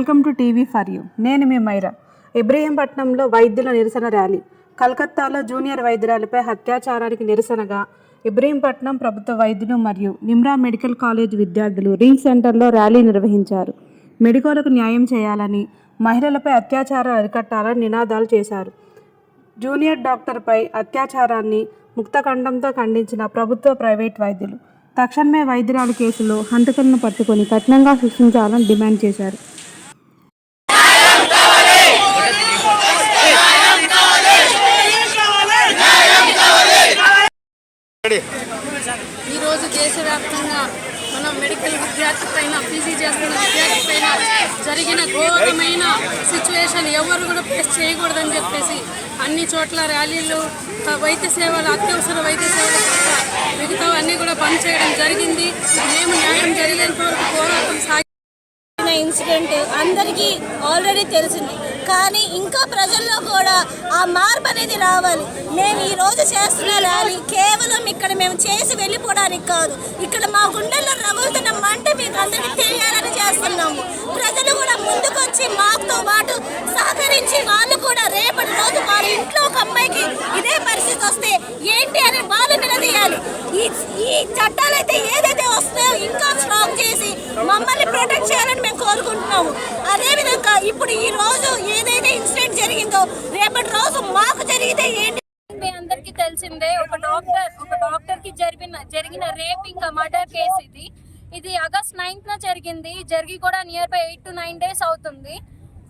Welcome to TV for you. నేను మీ మైరా. ఇబ్రహీంపట్నంలో వైద్యుల నిరసన ర్యాలీ. కలకత్తాలో జూనియర్ వైద్యురాలపై అత్యాచారానికి నిరసనగా ఇబ్రహీంపట్నం ప్రభుత్వ వైద్యులు మరియు నిమ్రా మెడికల్ కాలేజ్ విద్యార్థులు రింగ్ సెంటర్లో ర్యాలీ నిర్వహించారు. మెడికోలకు న్యాయం చేయాలని మహిళలపై అత్యాచారాలు అరికట్టాలని నినాదాలు చేశారు. జూనియర్ డాక్టర్పై అత్యాచారాన్ని ముక్తఖండంతో ఖండించిన ప్రభుత్వ ప్రైవేట్ వైద్యులు తక్షణమే వైద్యురాలు కేసులో హంతకులను పట్టుకొని కఠినంగా శిక్షించాలని డిమాండ్ చేశారు. ఈరోజు దేశవ్యాప్తంగా మన మెడికల్ విద్యార్థి పైన పీజీ చేస్తున్న విద్యార్థి పైన జరిగిన ఘోరమైన సిచ్యువేషన్ ఎవరు కూడా ఫేస్ చేయకూడదని చెప్పేసి అన్ని చోట్ల ర్యాలీలు వైద్య సేవలు అత్యవసర వైద్య సేవలు తప్ప మిగతావన్నీ కూడా బంద్ చేయడం జరిగింది. మేము న్యాయం జరిగేంత వరకు పోరాటం సాగి జరిగిన ఇన్సిడెంట్ అందరికీ ఆల్రెడీ తెలిసింది. కానీ ఇంకా ప్రజల్లో కూడా ఆ మార్పు అనేది రావాలి. మేము ఈరోజు చేస్తున్న ర్యాలీ కేవలం ఇక్కడ మేము చేసి వెళ్ళిపోవడానికి కాదు. ఇక్కడ మా గుండెల్లో రగులుతున్న మంట మీకు అందరికీ తెలియాలని చేస్తున్నాము. ప్రజలు కూడా ముందుకొచ్చి మాతో పాటు సహకరించి వాళ్ళు కూడా రేపటి రోజు వాళ్ళ ఇంట్లో ఒక అమ్మాయికి ఇదే పరిస్థితి వస్తే ఏంటి అని వాళ్ళు నిలదీయాలి. ఈ ఈ చట్టాలు అయితే ఏదైతే వస్తాయో ఇంకా స్ట్రాంగ్ చేసి మమ్మల్ని ప్రొటెక్ట్ చేయాలని మేము కోరుకుంటున్నాము. ఇప్పుడు ఈ రోజు ఏదైతే ఇన్సిడెంట్ జరిగిందో రేపటి రోజు మాకు జరిగితే ఏంటి? మీ అందరికీ తెలిసిందే ఒక డాక్టర్ ఒక డాక్టర్కి జరిగిన జరిగిన రేప్ ఇంకా మర్డర్ కేసు ఇది. ఇది ఆగస్ట్ నైన్త్ న జరిగింది జరిగి కూడా near by eight to nine days అవుతుంది.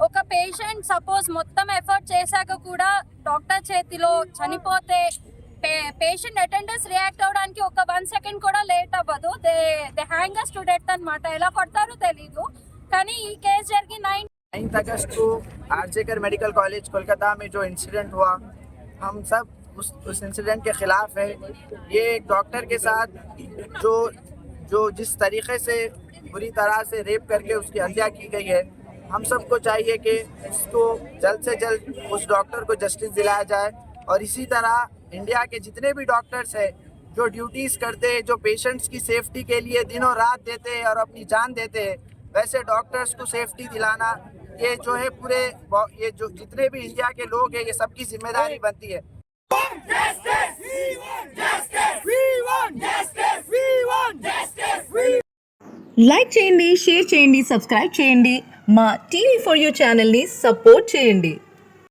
ఒక పేషెంట్ సపోజ్ మొత్తం ఎఫర్ట్ చేశాక కూడా డాక్టర్ చేతిలో చనిపోతే పేషెంట్ అటెండెన్స్ రియాక్ట్ అవడానికి ఒక వన్ సెకండ్ కూడా లేట్ అవ్వదు. దే దే హ్యాంగర్ స్టూడెంట్ అనమాట ఎలా కొడతారో తెలీదు. కానీ ఈ కేసు జరిగి నైన్ नाइन्थ अगस्त को आरजेकर मेडिकल कॉलेज कोलकाता में जो इंसिडेंट हुआ, हम सब उस उस इंसिडेंट के खिलाफ है। ये एक डॉक्टर के साथ जो जो जिस तरीके से बुरी तरह से रेप करके उसकी हत्या की गई है, हम सबको चाहिए कि उसको जल्द से जल्द उस डॉक्टर को जस्टिस दिलाया जाए। और इसी तरह इंडिया के जितने भी डॉक्टर्स हैं, जो ड्यूटीज़ करते हैं, जो पेशेंट्स की सेफ्टी के लिए दिनों रात देते हैं और अपनी जान देते हैं, वैसे डॉक्टर्स को सेफ्टी दिलाना ये जो है पूरे बॉ- ये जो जितने भी इंडिया के लोग हैं ये सबकी जिम्मेदारी बनती है లైక్ చేయండి షేర్ చేయండి సబ్స్క్రైబ్ చేయండి మా టీవీ ఫర్ యూ ఛానల్ని సపోర్ట్ చేయండి